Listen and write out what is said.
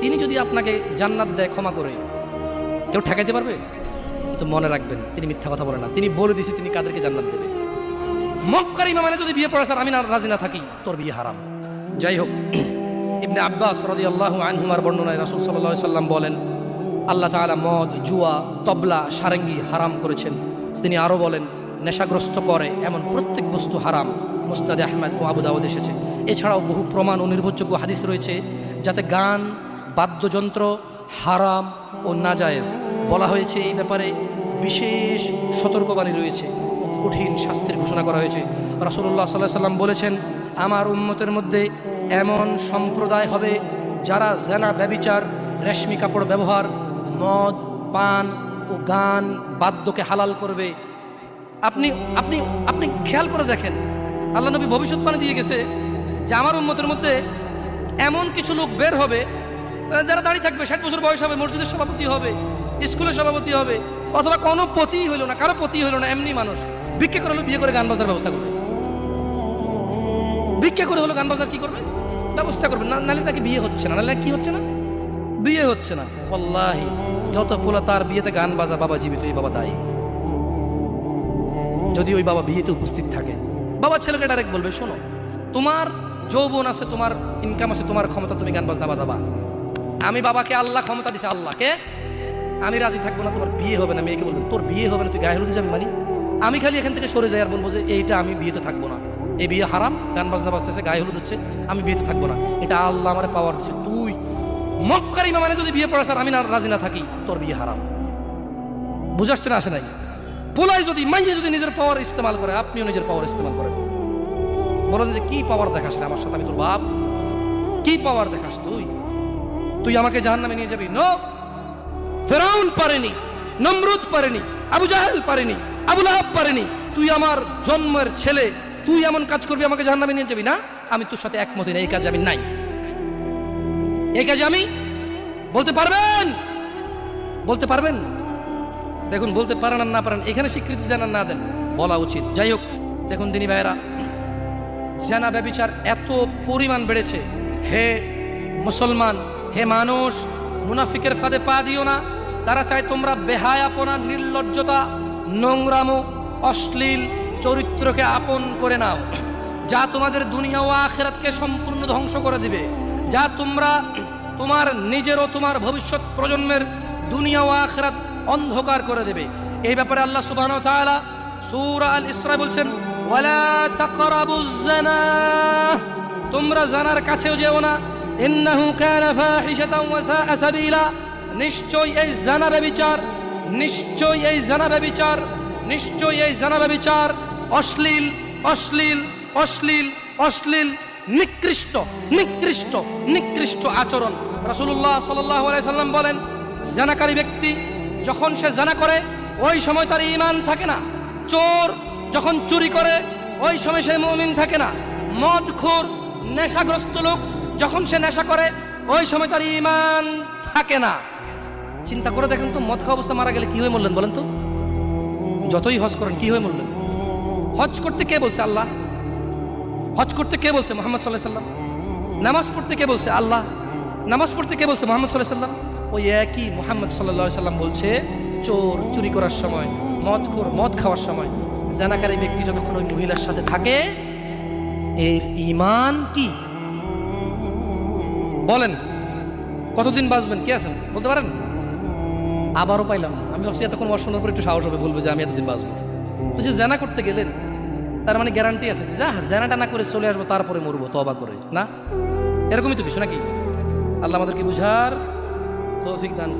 তিনি যদি আপনাকে জান্নাত দেয়, ক্ষমা করে, কেউ ঠেকাইতে পারবে? কিন্তু মনে রাখবেন, তিনি মিথ্যা কথা বলে না। তিনি বলে দিয়েছে, তিনি কাদেরকে জান্নাত দেবে। মক্কার ইমামানে যদি বিয়ে পড়া, স্যার, আমি না রাজি না থাকি। তোর বিয়ে হারাম। যাই হোক, ইবনে আব্বাস রদি আল্লাহ আনহুমার বর্ণনায় রাসুল সাল্লাহ সাল্লাম বলেন, আল্লাহ তাআলা মদ, জুয়া, তবলা, সারেঙ্গি হারাম করেছেন। তিনি আরও বলেন, নেশাগ্রস্ত করে এমন প্রত্যেক বস্তু হারাম। মুস্তাদে আহমেদ ও আবু এসেছে। এছাড়াও বহু প্রমাণ ও নির্ভরযোগ্য হাদিস রয়েছে, যাতে গান বাদ্যযন্ত্র হারাম ও নাজায়েজ বলা হয়েছে এই ব্যাপারে। বিশেষ সতর্কবাণী রয়েছে। কঠিন শাস্তির ঘোষণা করা হয়েছে। রাসুল্লাহ সাল্লাহ সাল্লাম বলেছেন, আমার উন্মতের মধ্যে এমন সম্প্রদায় হবে যারা জেনা ব্যবিচার, রেশমি কাপড় ব্যবহার, মদ, পান ও গান বাদ্যকে হালাল করবে। আপনি আপনি আপনি খেয়াল করে দেখেন, আল্লাহ নবী ভবিষ্যৎবাণী দিয়ে গেছে যে আমার উন্মতের মধ্যে এমন কিছু লোক বের হবে যারা দাঁড়িয়ে থাকবে, ষাট বছর বয়স হবে, মসজিদের সভাপতি হবে, স্কুলের সভাপতি হবে, অথবা কোনো পতি হইল না, কারও পতি হইল না, এমনি মানুষ। ভিক্ষা করে হলো, বিয়ে করে গান বাজার ব্যবস্থা করবে। ভিক্ষা করে হলো, গান বাজার কি করবে? ব্যবস্থা করবে। না নাহলে তাকে বিয়ে হচ্ছে না নাহলে কি হচ্ছে না? বিয়ে হচ্ছে না। আল্লাহি যত পোলা তার বিয়েতে গান বাজা, বাবা জীবিত, এই বাবা দায়ী। যদি ওই বাবা বিয়েতে উপস্থিত থাকে, বাবা ছেলেকে ডাইরেক্ট বলবে, শোনো, তোমার যৌবন আছে, তোমার ইনকাম আছে, তোমার ক্ষমতা, তুমি গান বাজনা বাজাবা। আমি বাবাকে আল্লাহ ক্ষমতা দিছে, আল্লাহকে। আমি রাজি থাকব না, তোমার বিয়ে হবে না, মেয়েকে বলবেন, তোর বিয়ে হবে না, তুই গায়ে হলুদে যাবি মানি? আমি খালি এখান থেকে সরে যাই আর বলব যে, এইটা আমি বিয়েতে থাকব না। এই বিয়ে হারাম, গান বাজনা বাজতেছে, গায়ে হলুদ হচ্ছে, আমি বিয়েতে থাকব না। এটা আল্লাহ আমার পাওয়ার দিচ্ছে তুই মক্কার ইমামানে যদি বিয়ে পড়াস আর আমি না রাজি না থাকি, তোর বিয়ে হারাম। বুঝাচ্ছে না আসে নাই? পোলাই যদি, মাইয়ে যদি নিজের পাওয়ার ইস্তেমাল করে, আপনিও নিজের পাওয়ার ইস্তেমাল করেন। বলেন যে, কি পাওয়ার দেখাস আমার সাথে? আমি তোর বাপ। কি পাওয়ার দেখাস তুই? তুই আমাকে জাহান নামে নিয়ে যাবি। নো। ফেরাউন পারেনি, নমরুদ পারেনি, আবু জাহেল পারেনি, আবু লাহাব পারেনি। তুই আমার জন্মের ছেলে, তুই এমন কাজ করবি আমাকে জাহান নামে নিয়ে যাবি না? আমি তোর সাথে একমত না, এই কাজে আমি নাই। এই কাজে আমি? বলতে পারবেন? বলতে পারবেন? দেখুন, বলতে পারেন আর না পারেন, এখানে স্বীকৃতি দেন আর না দেন, বলা উচিত। যাই হোক, দেখুন দিনী ভাইয়েরা জেনা ব্যবিচার এত পরিমাণ বেড়েছে। হে মুসলমান হে মানুষ, মুনাফিকের ফাঁদে পা দিও না। তারা চায় তোমরা বেহায়াপনা, নির্লজ্জতা, নোংরামো, অশ্লীল চরিত্রকে আপন করে নাও। যা তোমাদের দুনিয়া ও আখেরাতকে সম্পূর্ণ ধ্বংস করে দিবে। যা তোমরা তোমার নিজের ও তোমার ভবিষ্যৎ প্রজন্মের দুনিয়া ও আখেরাত অন্ধকার করে দেবে। এই ব্যাপারে আল্লাহ ওয়া তাআলা সূরা আল ইসরা বলছেন, ওয়ালা জানা। তোমরা জানার কাছেও যেও না ইন্নাহু কানা ফাহিশাতাও ওয়া সাআ সাবিলা নিশ্চয় এই জানা ব্যভিচার নিশ্চয় এই জানা ব্যভিচার নিশ্চয় এই জানা ব্যভিচার অশ্লীল অশ্লীল অশ্লীল অশ্লীল, নিকৃষ্ট নিকৃষ্ট নিকৃষ্ট আচরণ। রাসূলুল্লাহ সাল্লাল্লাহু আলাইহি সাল্লাম বলেন, জানাকারী ব্যক্তি যখন সে জানা করে, ওই সময় তার ঈমান থাকে না। চোর যখন চুরি করে, ওই সময় সে মুমিন থাকে না। মদখোর, নেশাগ্রস্ত লোক যখন সে নেশা করে, ওই সময় তার ইমান থাকে না। চিন্তা করে দেখেন তো, মদ খাওয়া অবস্থা মারা গেলে কি হয়ে মরলেন বলেন তো? যতই হজ করেন, কি হয়ে মরলেন? হজ করতে কে বলছে আল্লাহ? হজ করতে কে বলছে মোহাম্মদ সাল্লাহ সাল্লাম নামাজ পড়তে কে বলছে আল্লাহ? নামাজ পড়তে কে বলছে মোহাম্মদ সাল্লাহ সাল্লাম ওই একই মোহাম্মদ সাল্লাহ সাল্লাম বলছে, চোর চুরি করার সময় মদ খোর মদ খাওয়ার সময়, জানাকারী ব্যক্তি যতক্ষণ ওই মহিলার সাথে থাকে, এর ইমান কি? বলেন, কতদিন বাঁচবেন? কে আছেন? বলতে পারেন? আবারও পাইলাম। আমি ভাবছি এতক্ষণ ওয়ার শোনার পর একটু সাহস হবে, বলব যে আমি এতদিন বাঁচবো। তো যে জেনা করতে গেলেন, তার মানে গ্যারান্টি আছে যে যা জেনাটা না করে চলে আসব, তারপরে মরবো তবা করে। না? এরকমই তো কিছু নাকি? আল্লাহ আমাদেরকে বুঝার তৌফিক দান।